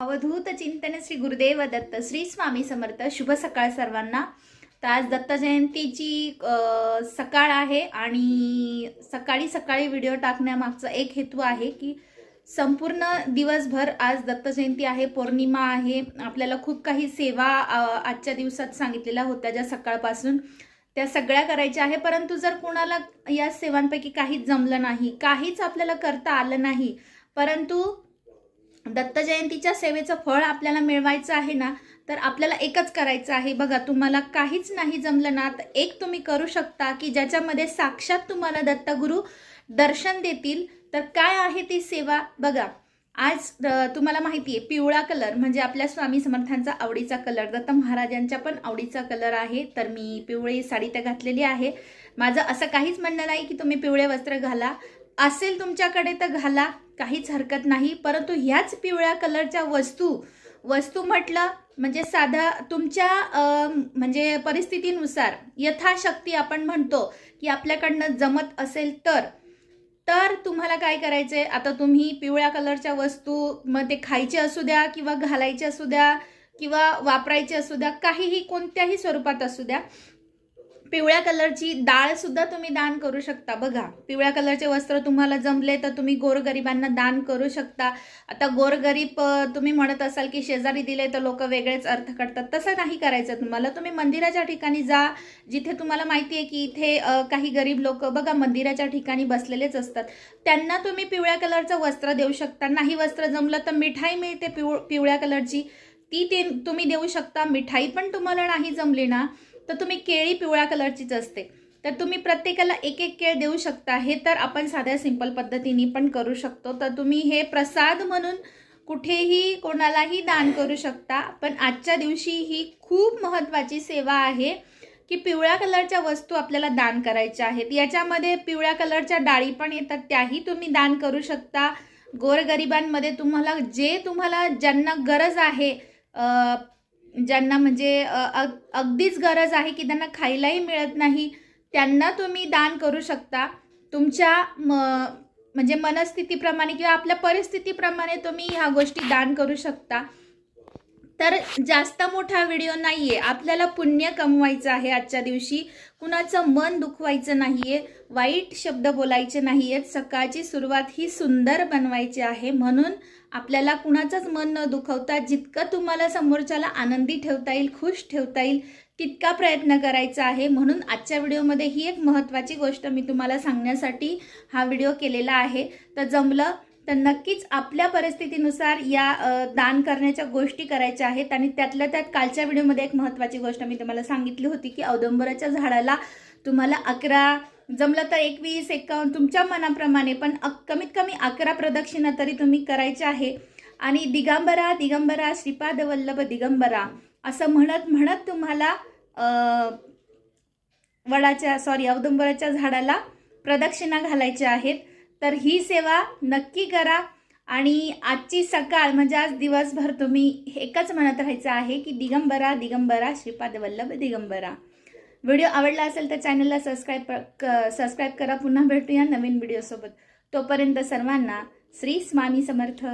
अवधूत चिंतन श्री गुरुदेव दत्त श्री स्वामी समर्थ शुभ सकाळ सर्वांना. तर आज दत्त जयंतीची सकाळ आहे आणि सकाळी सकाळी व्हिडिओ टाकण्यामागचा एक हेतू आहे की संपूर्ण दिवसभर आज दत्त जयंती आहे पौर्णिमा आहे. आपल्याला खूप काही सेवा आजच्या दिवसात सांगितलेल्या होत्या ज्या सकाळपासून. त्या सगळ्या करायच्या आहे परंतु जर कोणाला या सेवांपैकी काहीच जमलं नाही काहीच आपल्याला करता आलं नाही परंतु दत्त जयंतीच्या सेवेचं फळ आपल्याला मिळवायचं आहे ना तर आपल्याला एकच करायचं आहे. बघा तुम्हाला काहीच नाही जमलं ना तर एक तुम्ही करू शकता की ज्याच्यामध्ये साक्षात तुम्हाला दत्तगुरू दर्शन देतील. तर काय आहे ती सेवा? बघा आज तुम्हाला माहिती आहे पिवळा कलर म्हणजे आपल्या स्वामी समर्थांचा आवडीचा कलर. दत्त महाराजांच्या पण आवडीचा कलर आहे. तर मी पिवळी साडी तर घातलेली आहे. माझं असं काहीच म्हणणं नाही की तुम्ही पिवळे वस्त्र घाला. असेल तुमच्याकडे तर घाला काहीच हरकत नाही. परंतु ह्याच पिवळ्या कलरच्या वस्तू वस्तू म्हटलं म्हणजे साधा तुमच्या म्हणजे परिस्थितीनुसार यथाशक्ती आपण म्हणतो की आपल्याकडनं जमत असेल तर तर तुम्हाला काय करायचं आहे आता तुम्ही पिवळ्या कलरच्या वस्तू मग ते खायचे असू द्या किंवा घालायचे असू द्या किंवा वापरायचे असू द्या काहीही कोणत्याही स्वरूपात असू द्या पिवळ्या कलरची डाळसुद्धा तुम्ही दान करू शकता. बघा पिवळ्या कलरचे वस्त्र तुम्हाला जमले तर तुम्ही गोरगरिबांना दान करू शकता. आता गोरगरीब तुम्ही म्हणत असाल की शेजारी दिले तर लोक वेगळेच अर्थ करतात. तसं नाही करायचं तुम्हाला. तुम्ही मंदिराच्या ठिकाणी जा जिथे तुम्हाला माहिती आहे की इथे काही गरीब लोक बघा मंदिराच्या ठिकाणी बसलेलेच असतात. त्यांना तुम्ही पिवळ्या कलरचं वस्त्र देऊ शकता. नाही वस्त्र जमलं तर मिठाई मिळते पिव पिवळ्या कलरची. ती ते तुम्ही देऊ शकता. मिठाई पण तुम्हाला नाही जमली ना. तर तुम्ही केळी पिवळ्या कलरचीच असते. तर तुम्ही प्रत्येकाला एक एक केळ देऊ शकता. हे तर आपण साध्या सिंपल पद्धतीने पण करू शकतो. तर तुम्ही हे प्रसाद म्हणून कुठेही कोणालाही दान करू शकता. पण आजच्या दिवशी ही खूप महत्त्वाची सेवा आहे की पिवळ्या कलरच्या वस्तू आपल्याला दान करायच्या आहेत. याच्यामध्ये पिवळ्या कलरच्या डाळी पण येतात. त्याही तुम्ही दान करू शकता. गोरगरिबांमध्ये तुम्हाला जे तुम्हाला ज्यांना गरज आहे ज्यांना म्हणजे अग अगदीच गरज आहे की त्यांना खायलाही मिळत नाही त्यांना तुम्ही दान करू शकता. तुमच्या म म्हणजे मनस्थितीप्रमाणे किंवा आपल्या परिस्थितीप्रमाणे तुम्ही ह्या गोष्टी दान करू शकता. तर जास्त मोठा व्हिडिओ नाही आहे आपल्याला पुण्य कमवायचं आहे आजच्या दिवशी. कुणाचं मन दुखवायचं नाही आहे वाईट शब्द बोलायचे नाही आहेत सकाळची सुरुवात ही सुंदर बनवायची आहे. म्हणून आपल्याला कुणाचंच मन न दुखवता जितकं तुम्हाला समोरच्याला आनंदी ठेवता येईल खुश ठेवता येईल तितका प्रयत्न करायचा आहे. म्हणून आजच्या व्हिडिओमध्ये ही एक महत्त्वाची गोष्ट मी तुम्हाला सांगण्यासाठी हा व्हिडिओ केलेला आहे. तर जमलं तर नक्कीच आपल्या परिस्थितीनुसार या दान करण्याच्या गोष्टी करायच्या आहेत. आणि त्यातल्या त्यात कालच्या व्हिडिओमध्ये एक महत्त्वाची गोष्ट मी तुम्हाला सांगितली होती की औदंबराच्या झाडाला तुम्हाला अकरा जमलं तर एकवीस एकावन्न तुमच्या मनाप्रमाणे पण कमीत कमी अकरा प्रदक्षिणा तरी तुम्ही करायच्या आहे. आणि दिगंबरा दिगंबरा श्रीपाद वल्लभ दिगंबरा असं म्हणत म्हणत तुम्हाला वडाच्या सॉरी औदुंबराच्या झाडाला प्रदक्षिणा घालायच्या आहेत. तर ही सेवा नक्की करा. आणि आजची सकाळ म्हणजे आज दिवसभर तुम्ही एकच म्हणत राहायचं आहे की दिगंबरा दिगंबरा श्रीपाद वल्लभ दिगंबरा. व्हिडिओ आवडला असेल तर चॅनलला सबस्क्राईब सबस्क्राईब करा. पुन्हा भेटूया नवीन व्हिडिओसोबत तोपर्यंत सर्वांना श्री स्वामी समर्थ.